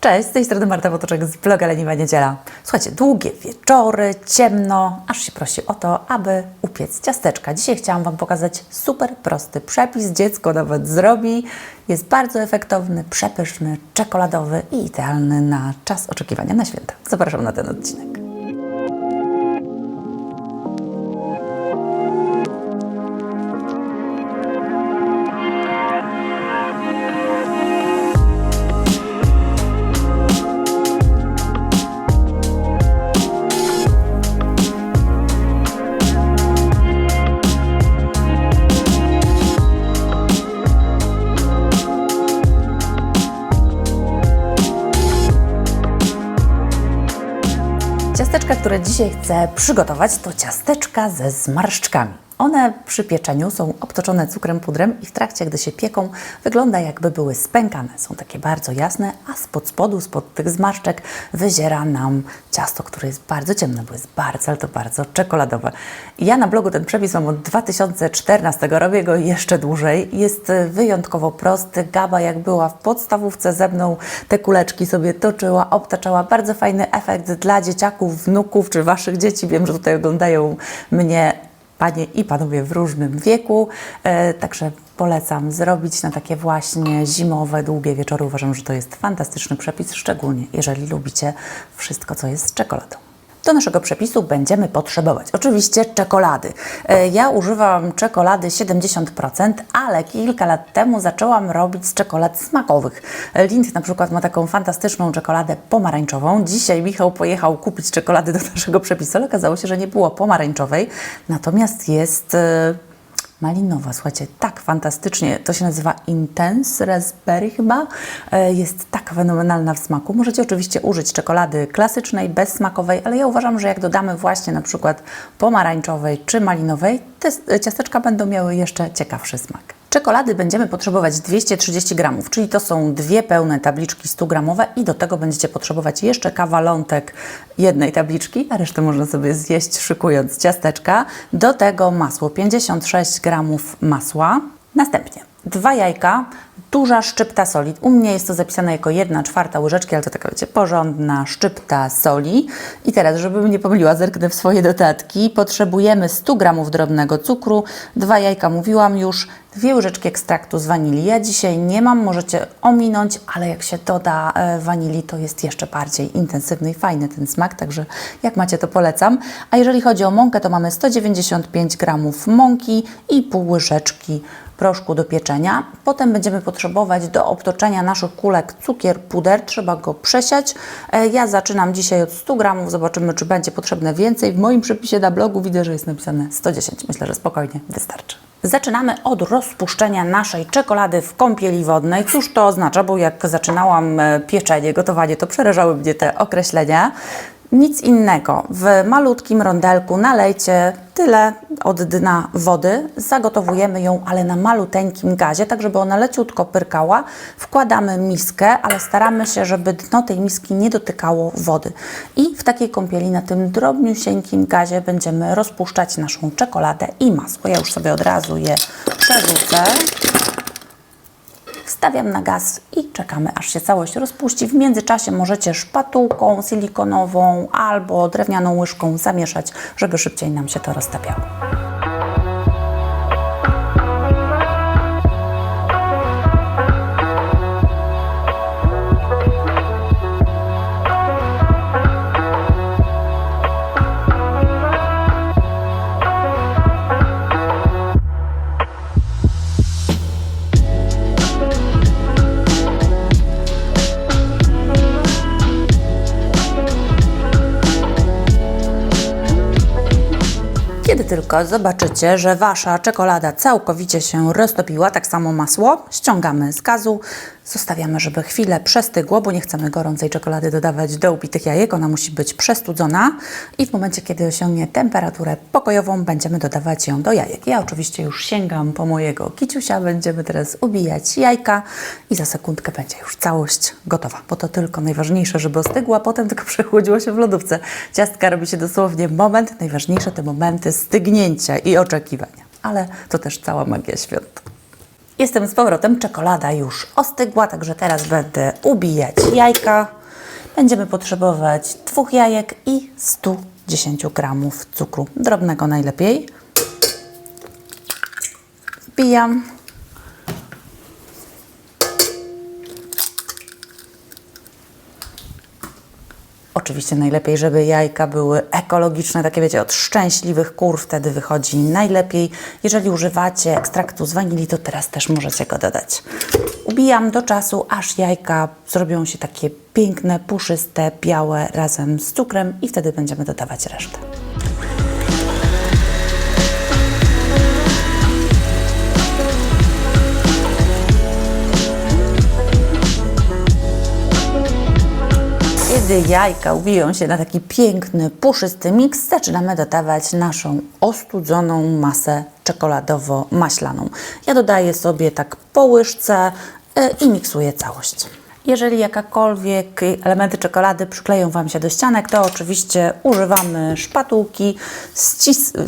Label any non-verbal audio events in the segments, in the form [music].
Cześć, z tej strony Marta Wotoczek z bloga Leniwa Niedziela. Słuchajcie, długie wieczory, ciemno, aż się prosi o to, aby upiec ciasteczka. Dzisiaj chciałam Wam pokazać super prosty przepis, dziecko nawet zrobi. Jest bardzo efektowny, przepyszny, czekoladowy i idealny na czas oczekiwania na święta. Zapraszam na ten odcinek. Dzisiaj chcę przygotować, to ciasteczka ze zmarszczkami. One przy pieczeniu są obtoczone cukrem pudrem i w trakcie, gdy się pieką, wygląda jakby były spękane. Są takie bardzo jasne, a spod spodu, spod tych zmarszczek wyziera nam ciasto, które jest bardzo ciemne, bo jest bardzo, ale to bardzo czekoladowe. Ja na blogu ten przepis mam od 2014, robię go jeszcze dłużej. Jest wyjątkowo prosty. Gaba jak była w podstawówce ze mną, te kuleczki sobie toczyła, obtaczała. Bardzo fajny efekt dla dzieciaków, wnuków czy waszych dzieci. Wiem, że tutaj oglądają mnie panie i panowie w różnym wieku. E, także polecam zrobić na takie właśnie zimowe, długie wieczory. Uważam, że to jest fantastyczny przepis, szczególnie jeżeli lubicie wszystko, co jest z czekoladą. Do naszego przepisu będziemy potrzebować oczywiście czekolady. E, Ja używam czekolady 70%, ale kilka lat temu zaczęłam robić z czekolad smakowych. E, Lind na przykład ma taką fantastyczną czekoladę pomarańczową. Dzisiaj Michał pojechał kupić czekolady do naszego przepisu, ale okazało się, że nie było pomarańczowej, natomiast jest e, malinowa. Słuchajcie, tak fantastycznie, to się nazywa Intense Raspberry chyba, E, jest tak fenomenalna w smaku. Możecie oczywiście użyć czekolady klasycznej, bezsmakowej, ale ja uważam, że jak dodamy właśnie na przykład pomarańczowej czy malinowej, te s- ciasteczka będą miały jeszcze ciekawszy smak. Czekolady będziemy potrzebować 230 gramów, czyli to są dwie pełne tabliczki 100 gramowe i do tego będziecie potrzebować jeszcze kawalątek jednej tabliczki, a resztę można sobie zjeść szykując ciasteczka. Do tego masło, 56 gramów masła. Następnie dwa jajka, duża szczypta soli. U mnie jest to zapisane jako 1 czwarta łyżeczki, ale to taka, wiecie, porządna szczypta soli. I teraz, żebym nie pomyliła, zerknę w swoje dodatki. Potrzebujemy 100 gramów drobnego cukru, dwa jajka mówiłam już, dwie łyżeczki ekstraktu z wanilii. Ja dzisiaj nie mam, możecie ominąć, ale jak się doda e, wanilii, to jest jeszcze bardziej intensywny i fajny ten smak, także jak macie, to polecam. A jeżeli chodzi o mąkę, to mamy 195 gramów mąki i pół łyżeczki proszku do pieczenia. Potem będziemy potrzebować do obtoczenia naszych kulek cukier puder. Trzeba go przesiać. E, Ja zaczynam dzisiaj od 100 gramów. Zobaczymy, czy będzie potrzebne więcej. W moim przepisie na blogu widzę, że jest napisane 110. Myślę, że spokojnie wystarczy. Zaczynamy od rozpuszczenia naszej czekolady w kąpieli wodnej. Cóż to oznacza? Bo jak zaczynałam e, pieczenie, gotowanie, to przerażały mnie te określenia. Nic innego. W malutkim rondelku nalejcie tyle od dna wody. Zagotowujemy ją, ale na maluteńkim gazie, tak żeby ona leciutko pyrkała. Wkładamy miskę, ale staramy się, żeby dno tej miski nie dotykało wody. I w takiej kąpieli na tym drobniusieńkim gazie będziemy rozpuszczać naszą czekoladę i masło. Ja już sobie od razu je przerzucę. Wstawiam na gaz i czekamy, aż się całość rozpuści. W międzyczasie możecie szpatułką silikonową albo drewnianą łyżką zamieszać, żeby szybciej nam się to roztapiało. Tylko zobaczycie, że wasza czekolada całkowicie się roztopiła, tak samo masło, ściągamy z gazu, zostawiamy, żeby chwilę przestygło, bo nie chcemy gorącej czekolady dodawać do upitych jajek, ona musi być przestudzona i w momencie, kiedy osiągnie temperaturę pokojową, będziemy dodawać ją do jajek. Ja oczywiście już sięgam po mojego kiciusia, będziemy teraz ubijać jajka i za sekundkę będzie już całość gotowa, bo to tylko najważniejsze, żeby ostygła, potem tylko przechłodziło się w lodówce. Ciastka robi się dosłownie moment, najważniejsze te momenty stygnięcia i oczekiwania, ale to też cała magia świąt. Jestem z powrotem, czekolada już ostygła, także teraz będę ubijać jajka. Będziemy potrzebować dwóch jajek i 110 gramów cukru, drobnego najlepiej. Wbijam. Oczywiście najlepiej, żeby jajka były ekologiczne, takie wiecie, od szczęśliwych kur, wtedy wychodzi najlepiej. Jeżeli używacie ekstraktu z wanilii, to teraz też możecie go dodać. Ubijam do czasu, aż jajka zrobią się takie piękne, puszyste, białe razem z cukrem i wtedy będziemy dodawać resztę. Kiedy jajka ubiją się na taki piękny, puszysty miks, zaczynamy dodawać naszą ostudzoną masę czekoladowo-maślaną. Ja dodaję sobie tak po łyżce y, i miksuję całość. Jeżeli jakakolwiek elementy czekolady przykleją Wam się do ścianek, to oczywiście używamy szpatułki,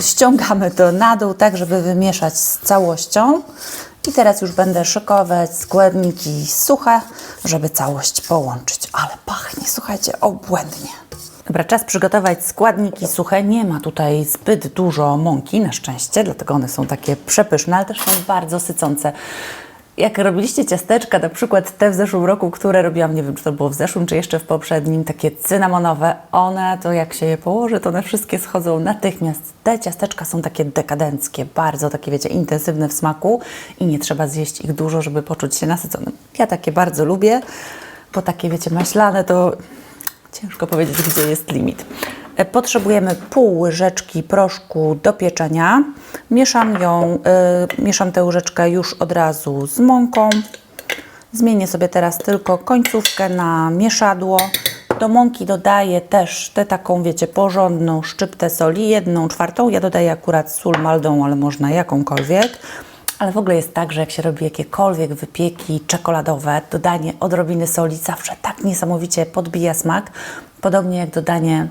ściągamy to na dół, tak żeby wymieszać z całością. I teraz już będę szykować składniki suche, żeby całość połączyć. Ale słuchajcie, obłędnie. Dobra, czas przygotować składniki suche. Nie ma tutaj zbyt dużo mąki, na szczęście, dlatego one są takie przepyszne, ale też są bardzo sycące. Jak robiliście ciasteczka, na przykład te w zeszłym roku, które robiłam, nie wiem czy to było w zeszłym, czy jeszcze w poprzednim, takie cynamonowe, one to jak się je położy, to one wszystkie schodzą natychmiast. Te ciasteczka są takie dekadenckie, bardzo takie, wiecie, intensywne w smaku i nie trzeba zjeść ich dużo, żeby poczuć się nasyconym. Ja takie bardzo lubię, bo takie, wiecie, maślane to ciężko powiedzieć, gdzie jest limit. E, Potrzebujemy pół łyżeczki proszku do pieczenia. Mieszam ją, y, mieszam tę łyżeczkę już od razu z mąką. Zmienię sobie teraz tylko końcówkę na mieszadło. Do mąki dodaję też tę taką, wiecie, porządną szczyptę soli, jedną czwartą. Ja dodaję akurat sól maldą, ale można jakąkolwiek. Ale w ogóle jest tak, że jak się robi jakiekolwiek wypieki czekoladowe, dodanie odrobiny soli zawsze tak niesamowicie podbija smak. Podobnie jak dodanie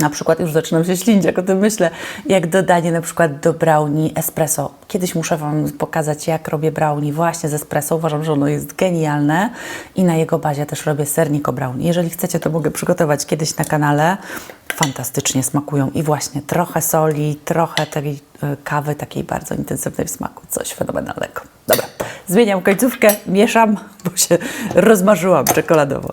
na przykład już zaczynam się ślinić, jak o tym myślę, jak dodanie na przykład do brownie espresso. Kiedyś muszę Wam pokazać, jak robię brownie właśnie z espresso. Uważam, że ono jest genialne i na jego bazie też robię serniko brownie. Jeżeli chcecie, to mogę przygotować kiedyś na kanale. Fantastycznie smakują i właśnie trochę soli, trochę tej kawy takiej bardzo intensywnej w smaku. Coś fenomenalnego. Dobra, zmieniam końcówkę, mieszam, bo się rozmarzyłam czekoladowo.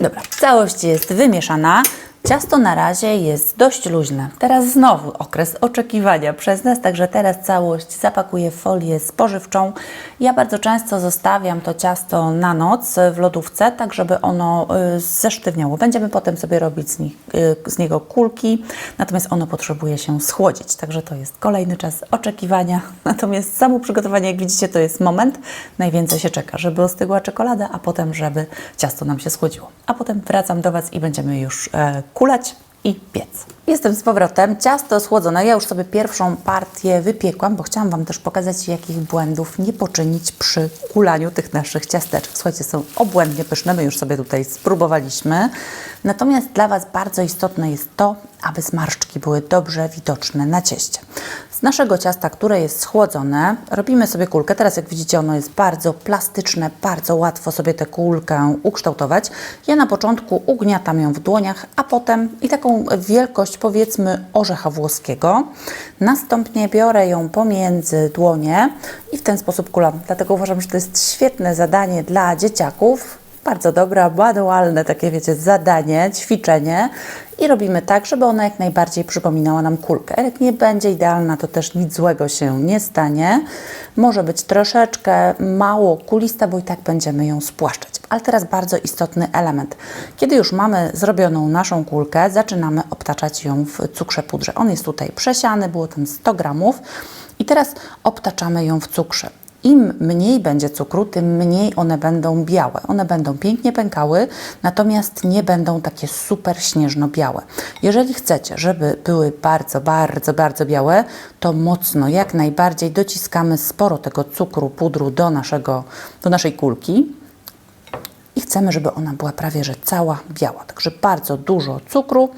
Dobra, całość jest wymieszana. Ciasto na razie jest dość luźne. Teraz znowu okres oczekiwania przez nas, także teraz całość zapakuję w folię spożywczą. Ja bardzo często zostawiam to ciasto na noc w lodówce, tak żeby ono y, zesztywniało. Będziemy potem sobie robić z, nich, y, z niego kulki, natomiast ono potrzebuje się schłodzić, także to jest kolejny czas oczekiwania. [laughs] Natomiast samo przygotowanie, jak widzicie, to jest moment. Najwięcej się czeka, żeby ostygła czekolada, a potem, żeby ciasto nam się schłodziło. A potem wracam do Was i będziemy już e, kulać i piec. Jestem z powrotem. Ciasto schłodzone. Ja już sobie pierwszą partię wypiekłam, bo chciałam Wam też pokazać, jakich błędów nie poczynić przy kulaniu tych naszych ciasteczek. Słuchajcie, są obłędnie pyszne. My już sobie tutaj spróbowaliśmy. Natomiast dla Was bardzo istotne jest to, aby zmarszczki były dobrze widoczne na cieście. Z naszego ciasta, które jest schłodzone, robimy sobie kulkę. Teraz jak widzicie, ono jest bardzo plastyczne, bardzo łatwo sobie tę kulkę ukształtować. Ja na początku ugniatam ją w dłoniach, a potem i taką wielkość powiedzmy orzecha włoskiego. Następnie biorę ją pomiędzy dłonie i w ten sposób kulam. Dlatego uważam, że to jest świetne zadanie dla dzieciaków. Bardzo dobre, manualne takie, wiecie, zadanie, ćwiczenie i robimy tak, żeby ona jak najbardziej przypominała nam kulkę. Jak nie będzie idealna, to też nic złego się nie stanie. Może być troszeczkę mało kulista, bo i tak będziemy ją spłaszczać. Ale teraz bardzo istotny element. Kiedy już mamy zrobioną naszą kulkę, zaczynamy obtaczać ją w cukrze pudrze. On jest tutaj przesiany, było tam 100 gramów i teraz obtaczamy ją w cukrze. Im mniej będzie cukru, tym mniej one będą białe. One będą pięknie pękały, natomiast nie będą takie super śnieżno-białe. Jeżeli chcecie, żeby były bardzo, bardzo, bardzo białe, to mocno, jak najbardziej dociskamy sporo tego cukru, pudru do, naszego, do naszej kulki i chcemy żeby ona była prawie że cała biała. Także bardzo dużo cukru.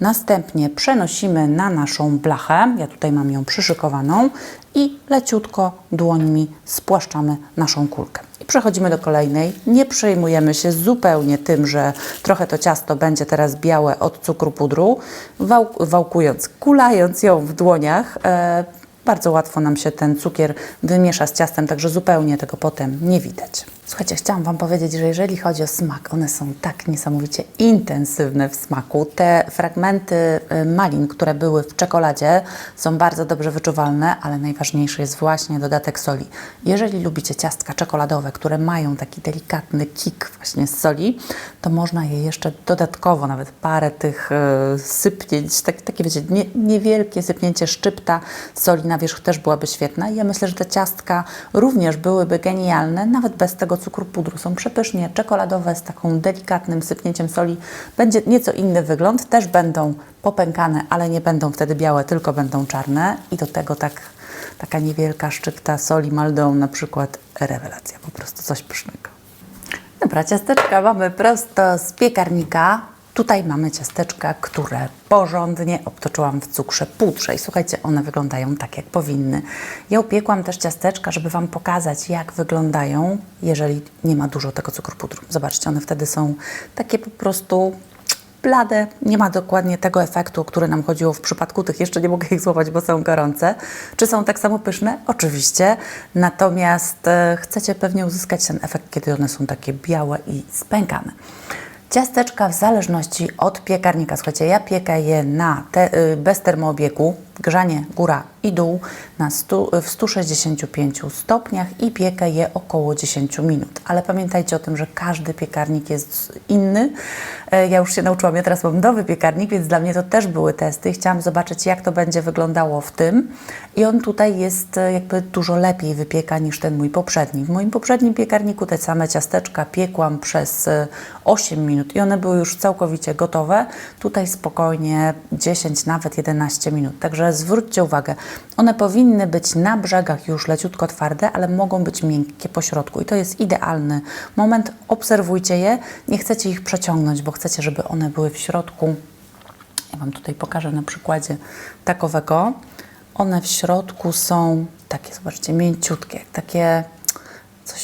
Następnie przenosimy na naszą blachę. Ja tutaj mam ją przyszykowaną i leciutko dłońmi spłaszczamy naszą kulkę. I przechodzimy do kolejnej. Nie przejmujemy się zupełnie tym, że trochę to ciasto będzie teraz białe od cukru pudru. Wał, wałkując, kulając ją w dłoniach, e, bardzo łatwo nam się ten cukier wymiesza z ciastem, także zupełnie tego potem nie widać. Słuchajcie, chciałam Wam powiedzieć, że jeżeli chodzi o smak, one są tak niesamowicie intensywne w smaku. Te fragmenty y, malin, które były w czekoladzie, są bardzo dobrze wyczuwalne, ale najważniejszy jest właśnie dodatek soli. Jeżeli lubicie ciastka czekoladowe, które mają taki delikatny kick właśnie z soli, to można je jeszcze dodatkowo, nawet parę tych y, sypnięć, tak, takie wiecie, nie, niewielkie sypnięcie szczypta soli na wierzch też byłaby świetna. I ja myślę, że te ciastka również byłyby genialne, nawet bez tego cukru pudru. Są przepysznie czekoladowe z taką delikatnym sypnięciem soli. Będzie nieco inny wygląd, też będą popękane, ale nie będą wtedy białe, tylko będą czarne. I do tego tak, taka niewielka szczypta soli Maldon na przykład rewelacja, po prostu coś pysznego. Dobra, ciasteczka mamy prosto z piekarnika. Tutaj mamy ciasteczka, które porządnie obtoczyłam w cukrze pudrze i słuchajcie, one wyglądają tak, jak powinny. Ja upiekłam też ciasteczka, żeby Wam pokazać, jak wyglądają, jeżeli nie ma dużo tego cukru pudru. Zobaczcie, one wtedy są takie po prostu blade. Nie ma dokładnie tego efektu, o który nam chodziło w przypadku tych. Jeszcze nie mogę ich złapać, bo są gorące. Czy są tak samo pyszne? Oczywiście. Natomiast e, chcecie pewnie uzyskać ten efekt, kiedy one są takie białe i spękane. Ciasteczka w zależności od piekarnika. Słuchajcie, ja piekę je na te, y, bez termoobiegu, grzanie góra i dół na stu, w 165 stopniach i piekę je około 10 minut. Ale pamiętajcie o tym, że każdy piekarnik jest inny. E, Ja już się nauczyłam, ja teraz mam nowy piekarnik, więc dla mnie to też były testy. Chciałam zobaczyć, jak to będzie wyglądało w tym. I on tutaj jest e, jakby dużo lepiej wypieka niż ten mój poprzedni. W moim poprzednim piekarniku te same ciasteczka piekłam przez e, 8 minut i one były już całkowicie gotowe. Tutaj spokojnie 10, nawet 11 minut. Także zwróćcie uwagę, one powinny być na brzegach już leciutko twarde, ale mogą być miękkie po środku i to jest idealny moment. Obserwujcie je, nie chcecie ich przeciągnąć, bo chcecie, żeby one były w środku. Ja Wam tutaj pokażę na przykładzie takowego. One w środku są takie, zobaczcie, mięciutkie, takie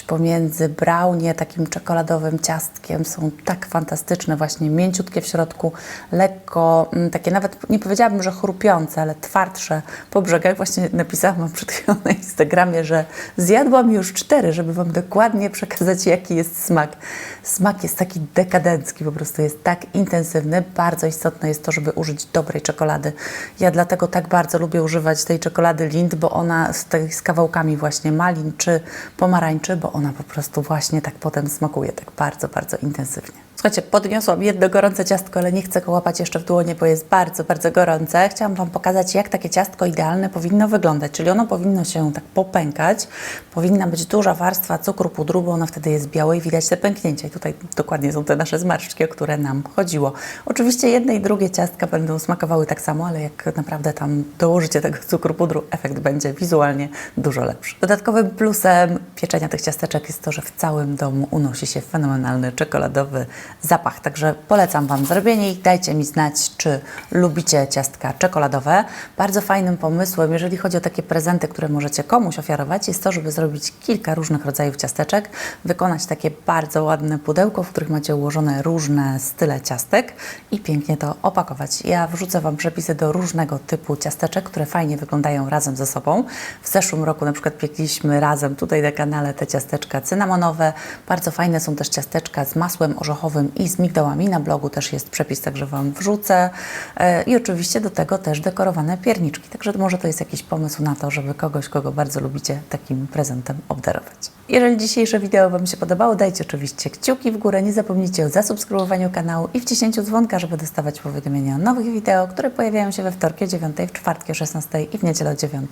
pomiędzy brownie, takim czekoladowym ciastkiem. Są tak fantastyczne, właśnie mięciutkie w środku, lekko, mm, takie nawet nie powiedziałabym, że chrupiące, ale twardsze po brzegach. Właśnie napisałam przed chwilą na Instagramie, że zjadłam już cztery, żeby Wam dokładnie przekazać, jaki jest smak. Smak jest taki dekadencki, po prostu jest tak intensywny. Bardzo istotne jest to, żeby użyć dobrej czekolady. Ja dlatego tak bardzo lubię używać tej czekolady Lind, bo ona z, z kawałkami właśnie malin czy pomarańczy, bo ona po prostu właśnie tak potem smakuje, tak bardzo, bardzo intensywnie. Słuchajcie, podniosłam jedno gorące ciastko, ale nie chcę go łapać jeszcze w dłonie, bo jest bardzo, bardzo gorące. Chciałam Wam pokazać, jak takie ciastko idealne powinno wyglądać. Czyli ono powinno się tak popękać, powinna być duża warstwa cukru pudru, bo ono wtedy jest białe i widać te pęknięcia. I tutaj dokładnie są te nasze zmarszczki, o które nam chodziło. Oczywiście jedne i drugie ciastka będą smakowały tak samo, ale jak naprawdę tam dołożycie tego cukru pudru, efekt będzie wizualnie dużo lepszy. Dodatkowym plusem pieczenia tych ciasteczek jest to, że w całym domu unosi się fenomenalny czekoladowy zapach. Także polecam Wam zrobienie ich. Dajcie mi znać, czy lubicie ciastka czekoladowe. Bardzo fajnym pomysłem, jeżeli chodzi o takie prezenty, które możecie komuś ofiarować, jest to, żeby zrobić kilka różnych rodzajów ciasteczek, wykonać takie bardzo ładne pudełko, w których macie ułożone różne style ciastek i pięknie to opakować. Ja wrzucę Wam przepisy do różnego typu ciasteczek, które fajnie wyglądają razem ze sobą. W zeszłym roku na przykład piekliśmy razem tutaj na kanale te ciasteczka cynamonowe. Bardzo fajne są też ciasteczka z masłem orzechowym i z migdałami. Na blogu też jest przepis, także Wam wrzucę. E, I oczywiście do tego też dekorowane pierniczki. Także może to jest jakiś pomysł na to, żeby kogoś, kogo bardzo lubicie, takim prezentem obdarować. Jeżeli dzisiejsze wideo Wam się podobało, dajcie oczywiście kciuki w górę. Nie zapomnijcie o zasubskrybowaniu kanału i wciśnięciu dzwonka, żeby dostawać powiadomienia o nowych wideo, które pojawiają się we wtorki o 9, w czwartki o 16 i w niedzielę o 9.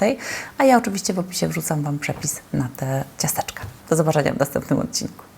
A ja oczywiście w opisie wrzucam Wam przepis na te ciasteczka. Do zobaczenia w następnym odcinku.